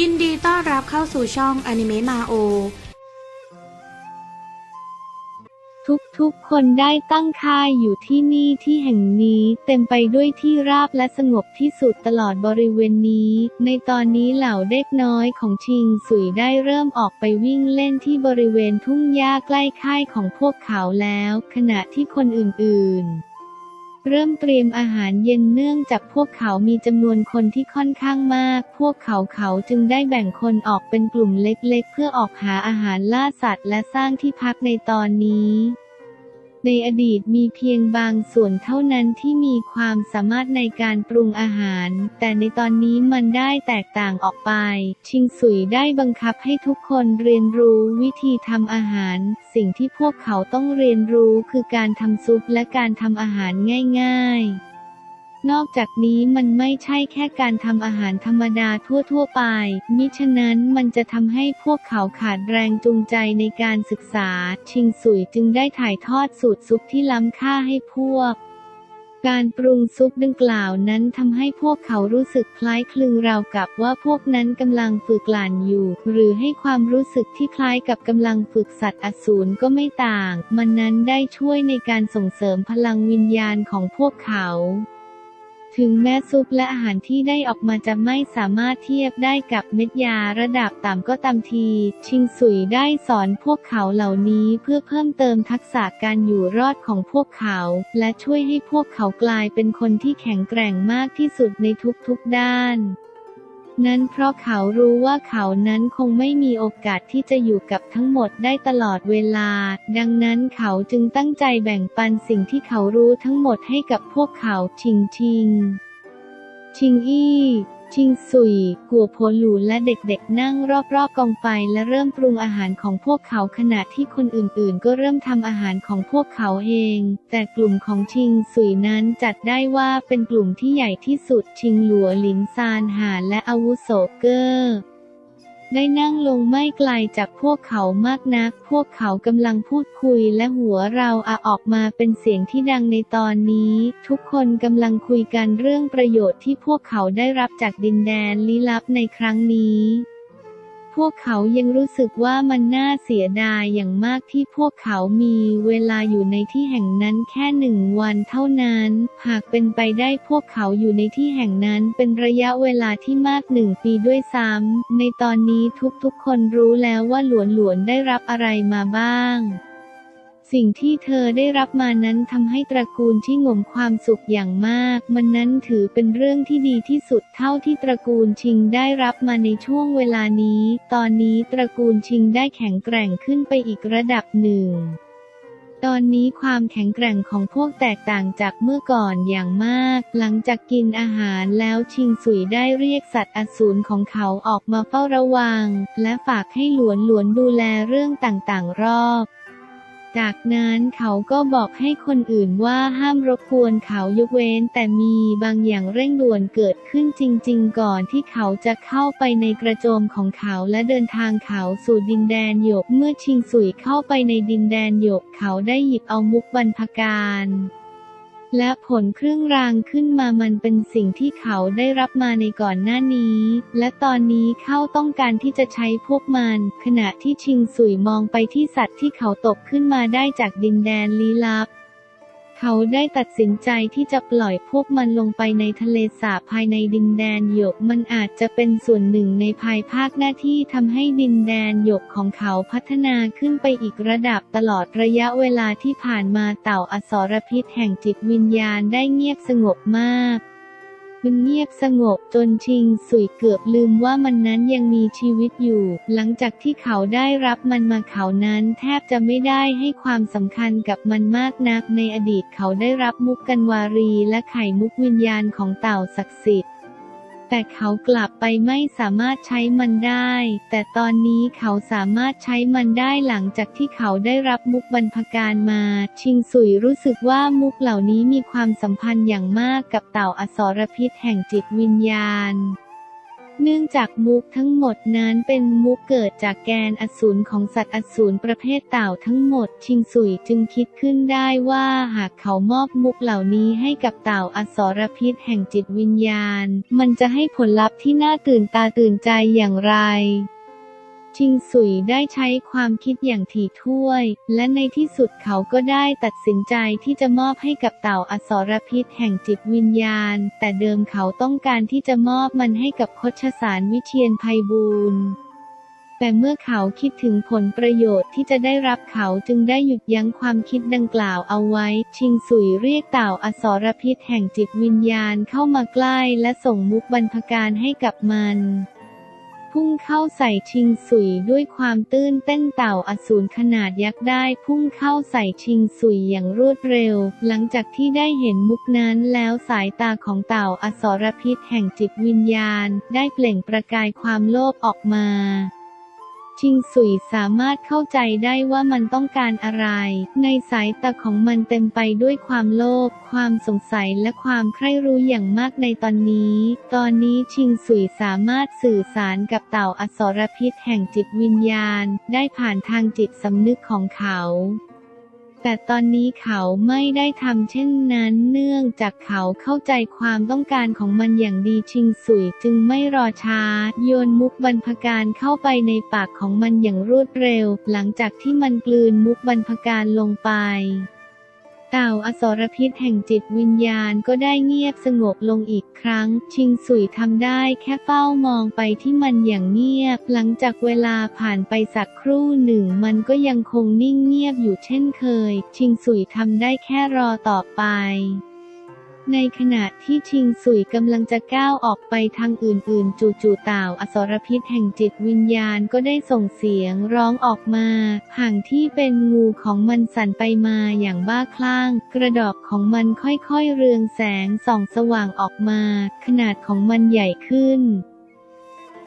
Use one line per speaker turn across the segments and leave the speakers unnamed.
ยินดีต้อนรับเข้าสู่ช่องอนิเมะมาโอ
ทุกๆ คนได้ตั้งค่ายอยู่ที่นี่ที่แห่งนี้เต็มไปด้วยที่ราบและสงบที่สุดตลอดบริเวณนี้ ในตอนนี้เหล่าเด็กน้อยของชิงสุยได้เริ่มออกไปวิ่งเล่นที่บริเวณทุ่งหญ้าใกล้ค่ายของพวกเขาแล้ว ขณะที่คนอื่นๆ เริ่มเตรียมอาหารเย็นเนื่องจากพวกเขามีจำนวนคนที่ค่อนข้างมาก พวกเขาเขาจึงได้แบ่งคนออกเป็นกลุ่มเล็กๆ เพื่อออกหาอาหารล่าสัตว์และสร้างที่พักในตอนนี้ ในอดีตมีเพียงบางส่วนเท่านั้นที่มีความสามารถในการปรุงอาหาร แต่ในตอนนี้มันได้แตกต่างออกไป ชิงสุยได้บังคับให้ทุกคนเรียนรู้วิธีทำอาหาร สิ่งที่พวกเขาต้องเรียนรู้คือการทำซุปและการทำอาหารง่าย ๆ นอกจากนี้มันไม่ใช่แค่การทำอาหารธรรมดาทั่ว ๆ ไป มิฉะนั้นมันจะทำให้พวกเขาขาดแรงจูงใจในการศึกษา ชิงสุยจึงได้ถ่ายทอดสูตรซุปที่ล้ำค่าให้พวก การปรุงซุปดังกล่าวนั้นทำให้พวกเขารู้สึกคล้ายคลึงราวกับว่าพวกนั้นกำลังฝึกหลานอยู่ หรือให้ความรู้สึกที่คล้ายกับกำลังฝึกสัตว์อสูรก็ไม่ต่าง มันนั้นได้ช่วยในการส่งเสริมพลังวิญญาณของพวกเขา ถึงแม้ซุปและอาหารที่ได้ออกมาจะไม่สามารถเทียบได้กับเม็ดยาระดับต่ำก็ตามที ชิงสุยได้สอนพวกเขาเหล่านี้เพื่อเพิ่มเติมทักษะการอยู่รอดของพวกเขา และช่วยให้พวกเขากลายเป็นคนที่แข็งแกร่งมากที่สุดในทุกๆด้าน นั้นเพราะเขารู้ว่าเขานั้นคงไม่มีโอกาสที่จะอยู่กับทั้งหมดได้ตลอดเวลา ดังนั้นเขาจึงตั้งใจแบ่งปันสิ่งที่เขารู้ทั้งหมดให้กับพวกเขาชิงชิง ชิงอี้ ชิงซุย กัวโพลูและเด็กๆ นั่งรอบๆกองไฟและเริ่มปรุงอาหารของพวกเขาขณะที่คนอื่นๆ ก็เริ่มทำอาหารของพวกเขาเอง แต่กลุ่มของชิงซุยนั้นจัดได้ว่าเป็นกลุ่มที่ใหญ่ที่สุดชิงหลัวหลินซานหานและอาวุโสเกอร์ ได้นั่งลงไม่ไกลจากพวกเขามากนัก พวกเขากำลังพูดคุยและหัวเราอาออกมาเป็นเสียงที่ดังในตอนนี้ ทุกคนกำลังคุยกันเรื่องประโยชน์ที่พวกเขาได้รับจากดินแดนลี้ลับในครั้งนี้ พวกเขายังรู้สึกว่ามันน่าเสียดายอย่างมากที่พวกเขามีเวลาอยู่ในที่แห่งนั้นแค่หนึ่งวันเท่านั้น หากเป็นไปได้พวกเขาอยู่ในที่แห่งนั้นเป็นระยะเวลาที่มากหนึ่งปีด้วยซ้ำในตอนนี้ทุกๆคนรู้แล้วว่าหลวนหลวนๆได้รับอะไรมาบ้าง สิ่งที่เธอได้รับมานั้นทำให้ตระกูลที่งมความสุขอย่างมาก มันนั้นถือเป็นเรื่องที่ดีที่สุดเท่าที่ตระกูลชิงได้รับมาในช่วงเวลานี้ ตอนนี้ตระกูลชิงได้แข็งแกร่งขึ้นไปอีกระดับหนึ่งตอนนี้ความแข็งแกร่งของพวกแตกต่างจากเมื่อก่อนอย่างมาก หลังจากกินอาหารแล้วชิงสุยได้เรียกสัตว์อสูรของเขาออกมาเฝ้าระวัง และฝากให้หลวนหลวนดูแลเรื่องต่างๆ รอบ จากนั้นเขาก็บอกให้คนอื่นว่าห้ามรบกวนเขายกเว้น แต่มีบางอย่างเร่งด่วนเกิดขึ้นจริง ๆ ก่อนที่เขาจะเข้าไปในกระโจมของเขาและเดินทางเขาสู่ดินแดนหยก เมื่อชิงสุยเข้าไปในดินแดนหยกเขาได้หยิบเอามุกบรรพการ และผลเครื่องรางขึ้นมามันเป็นสิ่งที่เขาได้รับมาในก่อนหน้านี้ และตอนนี้เขาต้องการที่จะใช้พวกมัน ขณะที่ชิงสุยมองไปที่สัตว์ที่เขาตกขึ้นมาได้จากดินแดนลี้ลับ เขาได้ตัดสินใจที่จะปล่อยพวกมันลงไปในทะเลสาบภายในดินแดนหยก มันอาจจะเป็นส่วนหนึ่งในภายภาคหน้าที่ทำให้ดินแดนหยกของเขาพัฒนาขึ้นไปอีกระดับตลอดระยะเวลาที่ผ่านมาเต่าอสรพิษแห่งจิตวิญญาณได้เงียบสงบมาก มันเงียบสงบจนชิงสุยเกือบลืมว่ามันนั้นยังมีชีวิตอยู่ หลังจากที่เขาได้รับมันมาเขานั้นแทบจะไม่ได้ให้ความสำคัญกับมันมากนักในอดีตเขาได้รับมุกกันวารีและไข่มุกวิญญาณของเต่าศักดิ์สิทธิ์ แต่เขากลับไปไม่สามารถใช้มันได้ แต่ตอนนี้เขาสามารถใช้มันได้หลังจากที่เขาได้รับมุกบรรพการมา ชิงสุยรู้สึกว่ามุกเหล่านี้มีความสัมพันธ์อย่างมากกับเต่าอสรพิษแห่งจิตวิญญาณ เนื่องจากมุกทั้งหมดนั้นเป็นมุกเกิดจากแกนอสูรของสัตว์อสูรประเภทเต่าทั้งหมด ชิงสุยจึงคิดขึ้นได้ว่าหากเขามอบมุกเหล่านี้ให้กับเต่าอสรพิษแห่งจิตวิญญาณ มันจะให้ผลลัพธ์ที่น่าตื่นตาตื่นใจอย่างไร ชิงสุยได้ใช้ความคิดอย่างถี่ถ้วยและในที่สุดเขาก็ได้ตัดสินใจที่จะมอบให้กับเต่าอสรพิษแห่งจิตวิญญาณ แต่เดิมเขาต้องการที่จะมอบมันให้กับคชสารวิเชียนภัยบูรณ์แต่เมื่อเขาคิดถึงผลประโยชน์ที่จะได้รับเขาจึงได้หยุดยั้งความคิดดังกล่าวเอาไว้ ชิงสุยเรียกเต่าอสรพิษแห่งจิตวิญญาณเข้ามาใกล้และส่งมุกบรรพการให้กับมัน พุ่งเข้าใส่ชิงสุยด้วยความตื้นเต้นเต่าอสูรขนาดยักษ์ได้ พุ่งเข้าใส่ชิงสุยอย่างรวดเร็ว หลังจากที่ได้เห็นมุกนั้นแล้วสายตาของเต่าอสรพิษแห่งจิตวิญญาณ ได้เปล่งประกายความโลภออกมา ชิงสุยสามารถเข้าใจได้ว่ามันต้องการอะไร ในสายตาของมันเต็มไปด้วยความโลภ ความสงสัยและความใคร่รู้อย่างมากในตอนนี้ ตอนนี้ชิงสุยสามารถสื่อสารกับเต่าอสรพิษแห่งจิตวิญญาณ ได้ผ่านทางจิตสำนึกของเขา แต่ตอนนี้เขาไม่ได้ทำเช่นนั้นเนื่องจากเขาเข้าใจความต้องการของมันอย่างดีชิงสุยจึงไม่รอช้า โยนมุกบรรพการเข้าไปในปากของมันอย่างรวดเร็ว หลังจากที่มันกลืนมุกบรรพการลงไป เต่าอสรพิษแห่งจิตวิญญาณก็ได้เงียบสงบลงอีกครั้ง ชิงสุยทำได้แค่เฝ้ามองไปที่มันอย่างเงียบ หลังจากเวลาผ่านไปสักครู่หนึ่ง มันก็ยังคงนิ่งเงียบอยู่เช่นเคย ชิงสุยทำได้แค่รอต่อไป ในขณะที่ชิงสุยกำลังจะก้าวออกไปทางอื่นๆ จู่ๆเต่าอสรพิษแห่งจิตวิญญาณก็ได้ส่งเสียงร้องออกมาห่างที่เป็นงูของมันสั่นไปมาอย่างบ้าคลั่ง กระดอกของมันค่อยๆเรืองแสงส่องสว่างออกมา ขนาดของมันใหญ่ขึ้น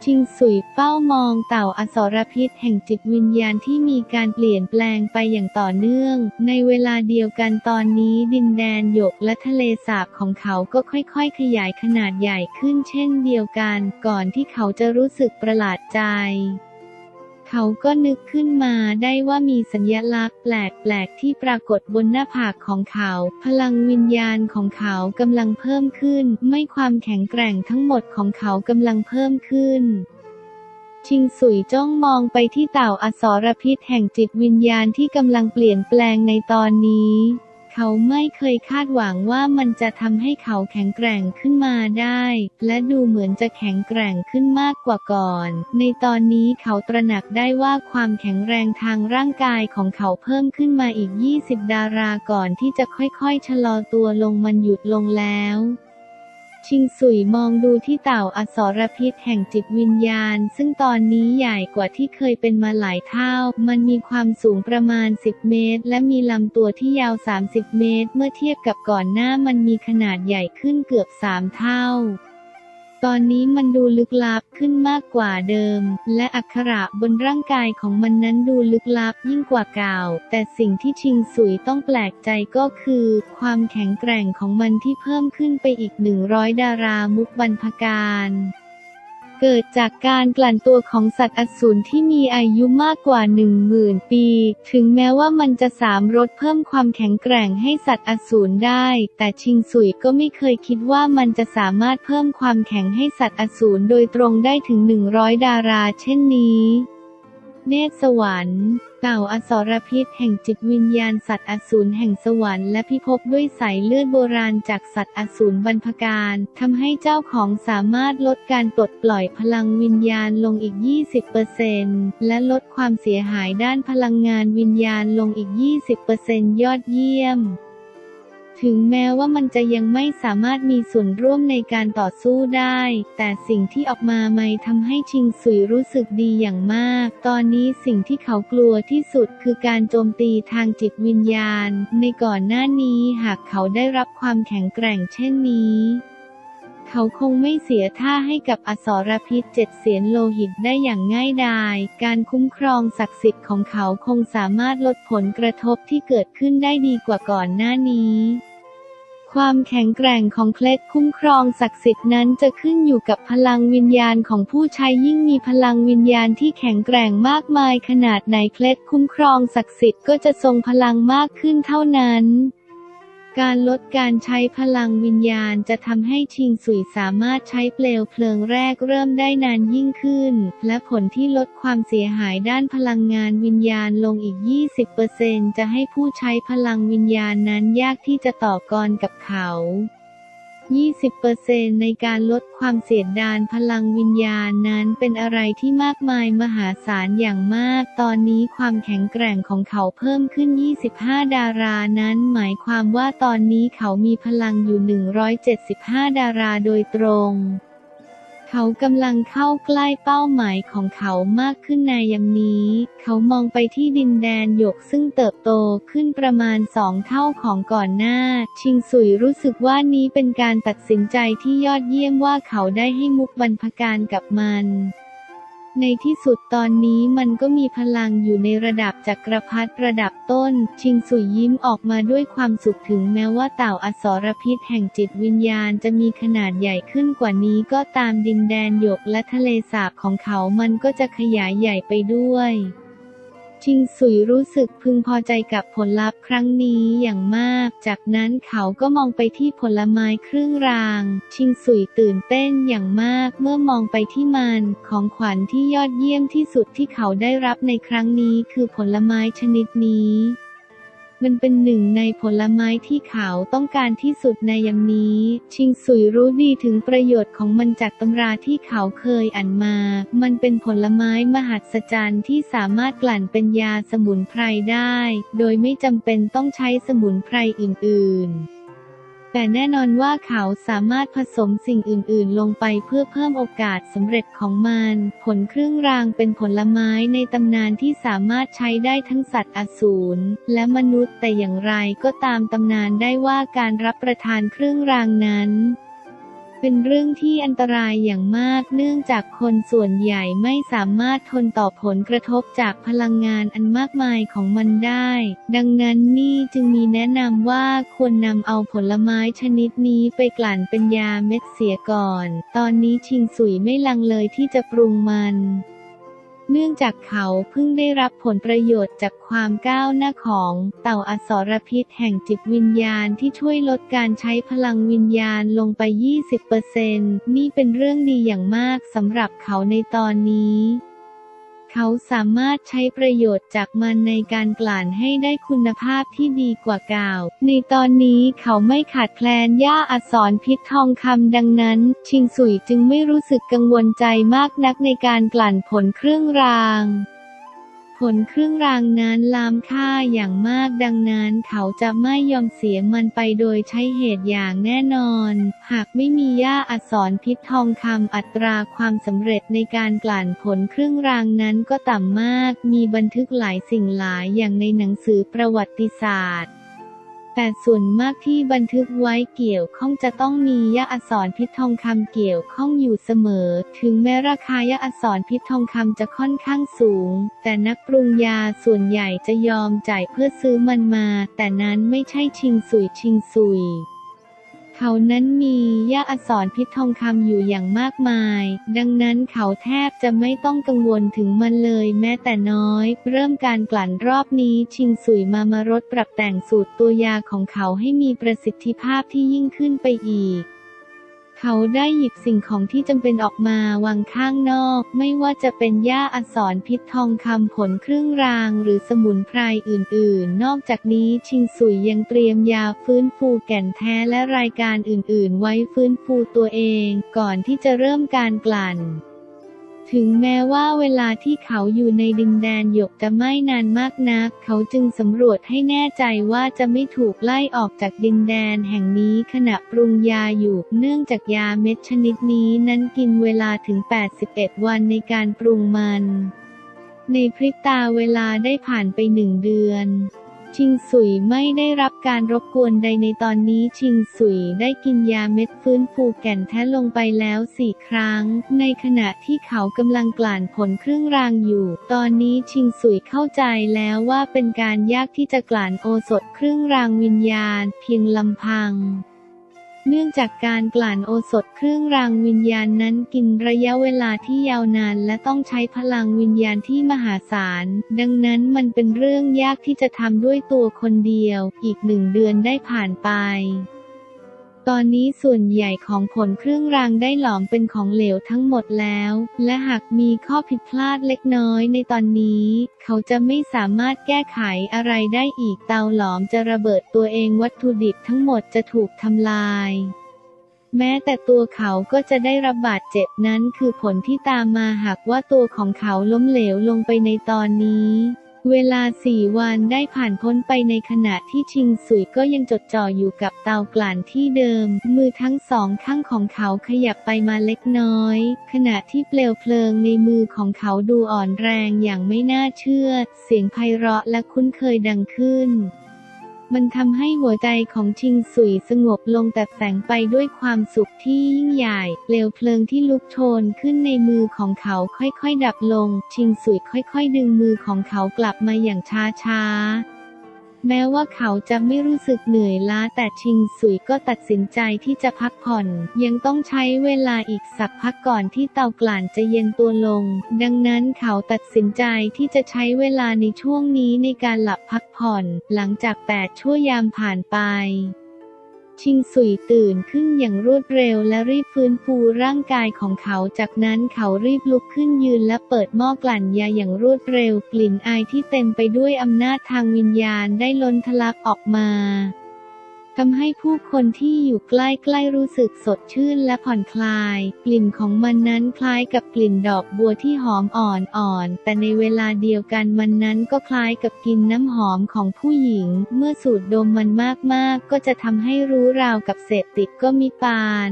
ชิงสุยเฝ้ามองเต่าอสรพิษแห่งจิตวิญญาณที่มีการเปลี่ยนแปลงไปอย่างต่อเนื่อง ในเวลาเดียวกันตอนนี้ดินแดนหยกและทะเลสาบของเขาก็ค่อยๆ ขยายขนาดใหญ่ขึ้นเช่นเดียวกัน ก่อนที่เขาจะรู้สึกประหลาดใจ เขาก็นึกขึ้นมาได้ว่ามีสัญลักษณ์แปลกๆที่ปรากฏบนหน้าผากของเขา พลังวิญญาณของเขากำลังเพิ่มขึ้น ไม่ความแข็งแกร่งทั้งหมดของเขากำลังเพิ่มขึ้นชิงสุยจ้องมองไปที่เต่าอสรพิษแห่งจิตวิญญาณที่กำลังเปลี่ยนแปลงในตอนนี้ เขาไม่เคยคาดหวังว่ามันจะทำให้เขาแข็งแกร่งขึ้นมาได้ และดูเหมือนจะแข็งแกร่งขึ้นมากกว่าก่อน ในตอนนี้เขาตระหนักได้ว่าความแข็งแรงทางร่างกายของเขาเพิ่มขึ้นมาอีก 20 ดาราก่อนที่จะค่อยๆ ชะลอตัวลงมันหยุดลงแล้ว ชิงสุยมองดูที่เต่าอสรพิษแห่งจิตวิญญาณ ซึ่งตอนนี้ใหญ่กว่าที่เคยเป็นมาหลายเท่า มันมีความสูงประมาณ 10 เมตร และมีลำตัวที่ยาว 30 เมตร เมื่อเทียบกับก่อนหน้ามันมีขนาดใหญ่ขึ้นเกือบ 3 เท่า ตอนนี้มันดูลึกลับขึ้นมากกว่าเดิม และอักขระบนร่างกายของมันนั้นดูลึกลับยิ่งกว่าเก่า แต่สิ่งที่ชิงสุยต้องแปลกใจก็คือ ความแข็งแกร่งของมันที่เพิ่มขึ้นไปอีก 100 ดารามุกบรรพการ เกิดจากการกลั่นตัวของสัตว์อสูรที่มีอายุมากกว่า10,000 ปี ถึงแม้ว่ามันจะสามรถเพิ่มความแข็งแกร่งให้สัตว์อสูรได้ แต่ชิงสุยก็ไม่เคยคิดว่ามันจะสามารถเพิ่มความแข็งให้สัตว์อสูรโดยตรงได้ถึง 100 ดาราเช่นนี้ เนตรสวรรค์เต่าอสรพิษแห่งจิตวิญญาณสัตว์อสูรแห่งสวรรค์และพิภพด้วยสายเลือดโบราณจากสัตว์อสูรบรรพการทำให้เจ้าของสามารถลดการปลดปล่อยพลังวิญญาณลงอีก 20%และลดความเสียหายด้านพลังงานวิญญาณลงอีก 20%ยอดเยี่ยม ถึงแม้ว่ามันจะยังไม่สามารถมีส่วนร่วมในการต่อสู้ได้ แต่สิ่งที่ออกมาไม่ทำให้ชิงสุยรู้สึกดีอย่างมาก ตอนนี้สิ่งที่เขากลัวที่สุดคือการโจมตีทางจิตวิญญาณ ในก่อนหน้านี้หากเขาได้รับความแข็งแกร่งเช่นนี้เขาคงไม่เสียท่าให้กับอสรพิษเจ็ดเสียนโลหิตได้อย่างง่ายดาย การคุ้มครองศักดิ์สิทธิ์ของเขาคงสามารถลดผลกระทบที่เกิดขึ้นได้ดีกว่าก่อนหน้านี้ ความแข็งแกร่งของเคล็ดคุ้มครองศักดิ์สิทธิ์นั้นจะขึ้นอยู่กับพลังวิญญาณของผู้ใช้ยิ่งมีพลังวิญญาณที่แข็งแกร่งมากมายขนาดไหนเคล็ดคุ้มครองศักดิ์สิทธิ์ก็จะทรงพลังมากขึ้นเท่านั้น การลดการใช้พลังวิญญาณจะทำให้ชิงสุยสามารถใช้เปลวเพลิงแรกเริ่มได้นานยิ่งขึ้น และผลที่ลดความเสียหายด้านพลังงานวิญญาณลงอีก 20%จะให้ผู้ใช้พลังวิญญาณนั้นยากที่จะต่อกรกับเขา 20%ในการลดความเสียดดานพลังวิญญาณนั้นเป็นอะไรที่มากมายมหาศาลอย่างมาก ตอนนี้ความแข็งแกร่งของเขาเพิ่มขึ้น 25 ดารานั้น หมายความว่าตอนนี้เขามีพลังอยู่ 175 ดาราโดยตรง เขากำลังเข้าใกล้เป้าหมายของเขามากขึ้นในยามนี้ เขามองไปที่ดินแดนหยกซึ่งเติบโตขึ้นประมาณสองเท่าของก่อนหน้า ชิงสุยรู้สึกว่านี้เป็นการตัดสินใจที่ยอดเยี่ยมว่าเขาได้ให้มุกบรรพการกับมัน ในที่สุดตอนนี้มันก็มีพลังอยู่ในระดับจักรพรรดิระดับต้น ชิงสุยยิ้มออกมาด้วยความสุขถึงแม้ว่าเต่าอสรพิษแห่งจิตวิญญาณจะมีขนาดใหญ่ขึ้นกว่านี้ก็ตามดินแดนหยกและทะเลสาบของเขามันก็จะขยายใหญ่ไปด้วย ชิงสุยรู้สึกพึงพอใจกับผลลัพธ์ครั้งนี้อย่างมาก จากนั้นเขาก็มองไปที่ผลไม้ครึ่งราง ชิงสุยตื่นเต้นอย่างมากเมื่อมองไปที่มัน ของขวัญที่ยอดเยี่ยมที่สุดที่เขาได้รับในครั้งนี้คือผลไม้ชนิดนี้ มันเป็นหนึ่งในผลไม้ที่เขาต้องการที่สุดในยามนี้ ชิงสุยรู้ดีถึงประโยชน์ของมันจากตำราที่เขาเคยอ่านมา มันเป็นผลไม้มหัศจรรย์ที่สามารถกลั่นเป็นยาสมุนไพรได้ โดยไม่จำเป็นต้องใช้สมุนไพรอื่น ๆ แต่แน่นอนว่าเขาสามารถผสมสิ่งอื่น ๆ ลงไปเพื่อเพิ่มโอกาสสำเร็จของมัน ผลเครื่องรางเป็นผลไม้ในตำนานที่สามารถใช้ได้ทั้งสัตว์อสูรและมนุษย์แต่อย่างไรก็ตามตำนานได้ว่าการรับประทานเครื่องรางนั้น เป็นเรื่องที่อันตรายอย่างมากเนื่องจากคนส่วนใหญ่ไม่สามารถทนต่อผลกระทบจากพลังงานอันมากมายของมันได้ ดังนั้นนี่จึงมีแนะนำว่าควรนำเอาผลไม้ชนิดนี้ไปกลั่นเป็นยาเม็ดเสียก่อน ตอนนี้ชิงสุยไม่ลังเลยที่จะปรุงมัน เนื่องจากเขาเพิ่งได้รับผลประโยชน์จากความก้าวหน้าของเต่าอสรพิษแห่งจิตวิญญาณที่ช่วยลดการใช้พลังวิญญาณลงไป 20%นี่เป็นเรื่องดีอย่างมากสำหรับเขาในตอนนี้ เขาสามารถใช้ประโยชน์จากมันในการกลั่นให้ได้คุณภาพที่ดีกว่าเก่า ในตอนนี้เขาไม่ขาดแคลนหญ้าอักษรพิษทองคำดังนั้น ชิงสุยจึงไม่รู้สึกกังวลใจมากนักในการกลั่นผลเครื่องราง ผลเครื่องรางนั้นลามค่าอย่างมากดังนั้นเขาจะไม่ยอมเสียมันไปโดยใช้เหตุอย่างแน่นอน หากไม่มีย่าอักษรพิษทองคำอัตราความสำเร็จในการกลั่นผลเครื่องรางนั้นก็ต่ำมาก มีบันทึกหลายสิ่งหลายอย่างในหนังสือประวัติศาสตร์ แต่ส่วนมากที่บันทึกไว้เกี่ยวข้องจะต้องมียาอักษรพิษทองคำเกี่ยวข้องอยู่เสมอ ถึงแม้ราคายาอักษรพิษทองคำจะค่อนข้างสูง แต่นักปรุงยาส่วนใหญ่จะยอมจ่ายเพื่อซื้อมันมา แต่นั้นไม่ใช่ชิงสุยชิงสุย เขานั้นมียาอักษรพิษทองคำอยู่อย่างมากมาย ดังนั้นเขาแทบจะไม่ต้องกังวลถึงมันเลยแม้แต่น้อย เริ่มการกลั่นรอบนี้ชิงสุยมามารดปรับแต่งสูตรตัวยาของเขาให้มีประสิทธิภาพที่ยิ่งขึ้นไปอีก เขาได้หยิบสิ่งของที่จำเป็นออกมาวางข้างนอก ไม่ว่าจะเป็นหญ้าอักษรพิษทองคำผลเครื่องราง หรือสมุนไพรอื่นๆ นอกจากนี้ชิงสุยยังเตรียมยาฟื้นฟูแก่นแท้และรายการอื่นๆ ไว้ฟื้นฟูตัวเอง ก่อนที่จะเริ่มการกลั่น ถึงแม้ว่าเวลาที่เขาอยู่ในดินแดนหยกจะไม่นานมากนัก เขาจึงสำรวจให้แน่ใจว่าจะไม่ถูกไล่ออกจากดินแดนแห่งนี้ขณะปรุงยาอยู่ เนื่องจากยาเม็ดชนิดนี้นั้นกินเวลาถึง 81 วันในการปรุงมัน ในพริบตาเวลาได้ผ่านไปหนึ่งเดือน ชิงสุยไม่ได้รับการรบกวนใดในตอนนี้ชิงสุยได้กินยาเม็ดฟื้นฟูแก่นแท้ลงไปแล้วสี่ครั้ง ในขณะที่เขากำลังกลั่นผลเครื่องรางอยู่ ตอนนี้ชิงสุยเข้าใจแล้วว่าเป็นการยากที่จะกลั่นโอสถเครื่องรางวิญญาณ เพียงลำพัง เนื่องจากการกลั่นโอสถเครื่องรางวิญญาณนั้นกินระยะเวลาที่ยาวนานและต้องใช้พลังวิญญาณที่มหาศาล ดังนั้นมันเป็นเรื่องยากที่จะทำด้วยตัวคนเดียว อีกหนึ่งเดือนได้ผ่านไป ตอนนี้ส่วนใหญ่ของผลเครื่องรางได้หลอมเป็นของเหลวทั้งหมดแล้ว และหากมีข้อผิดพลาดเล็กน้อยในตอนนี้ เขาจะไม่สามารถแก้ไขอะไรได้อีกเตาหลอมจะระเบิดตัวเองวัตถุดิบทั้งหมดจะถูกทำลาย แม้แต่ตัวเขาก็จะได้รับบาดเจ็บนั้นคือผลที่ตามมาหากว่าตัวของเขาล้มเหลวลงไปในตอนนี้ เวลาสี่วันได้ผ่านพ้นไปในขณะที่ชิงสุยก็ยังจดจ่ออยู่กับเตากลั่นที่เดิม มือทั้งสองข้างของเขาขยับไปมาเล็กน้อย ขณะที่เปลวเพลิงในมือของเขาดูอ่อนแรงอย่างไม่น่าเชื่อ เสียงไพเราะและคุ้นเคยดังขึ้น มันทำให้หัวใจของชิงสุยสงบลงแต่แฝงไปด้วยความสุขที่ยิ่งใหญ่ เปลวเพลิงที่ลุกโชนขึ้นในมือของเขาค่อยๆ ดับลง ชิงสุยค่อยๆ ดึงมือของเขากลับมาอย่างช้าๆ แม้ว่าเขาจะไม่รู้สึกเหนื่อยล้าแต่ชิงสุยก็ตัดสินใจที่จะพักผ่อน ยังต้องใช้เวลาอีกสักพักก่อนที่เตากลั่นจะเย็นตัวลง ดังนั้นเขาตัดสินใจที่จะใช้เวลาในช่วงนี้ในการหลับพักผ่อน หลังจากแปดชั่วยามผ่านไป ชิงสุยตื่นขึ้นอย่างรวดเร็วและรีบฟื้นฟูร่างกายของเขา จากนั้นเขารีบลุกขึ้นยืนและเปิดหม้อกลั่นยาอย่างรวดเร็ว กลิ่นอายที่เต็มไปด้วยอำนาจทางวิญญาณได้ล้นทะลักออกมา ทำให้ผู้คนที่อยู่ใกล้ๆรู้สึกสดชื่นและผ่อนคลาย กลิ่นของมันนั้นคล้ายกับกลิ่นดอกบัวที่หอมอ่อนๆ แต่ในเวลาเดียวกันมันนั้นก็คล้ายกับกลิ่นน้ำหอมของผู้หญิง เมื่อสูดดมมันมากๆ ก็จะทำให้รู้ราวกับเสพติดก็มีปาน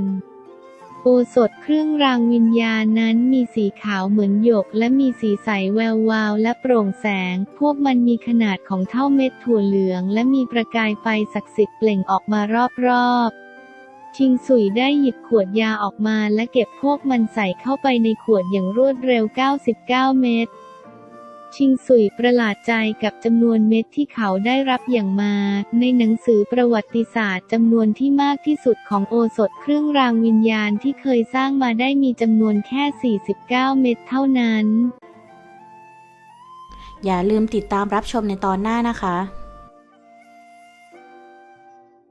โอสถเครื่องรางวิญญาณนั้นมีสีขาวเหมือนหยก และมีสีใสแวววาวและโปร่งแสง พวกมันมีขนาดของเท่าเม็ดถั่วเหลือง และมีประกายไฟศักดิ์สิทธิ์เปล่งออกมารอบๆชิงสุยได้หยิบขวดยาออกมาและเก็บพวกมันใส่เข้าไปในขวดอย่างรวดเร็ว 99 เม็ด ชิงสุยประหลาดใจกับจำนวนเม็ดที่เขาได้รับอย่างมา ในหนังสือประวัติศาสตร์จำนวนที่มากที่สุดของโอสถเครื่องรางวิญญาณที่เคยสร้างมาได้มีจำนวนแค่ 49 เม็ดเท่านั้น
อย่าลืมติดตามรับชมในตอนหน้านะคะ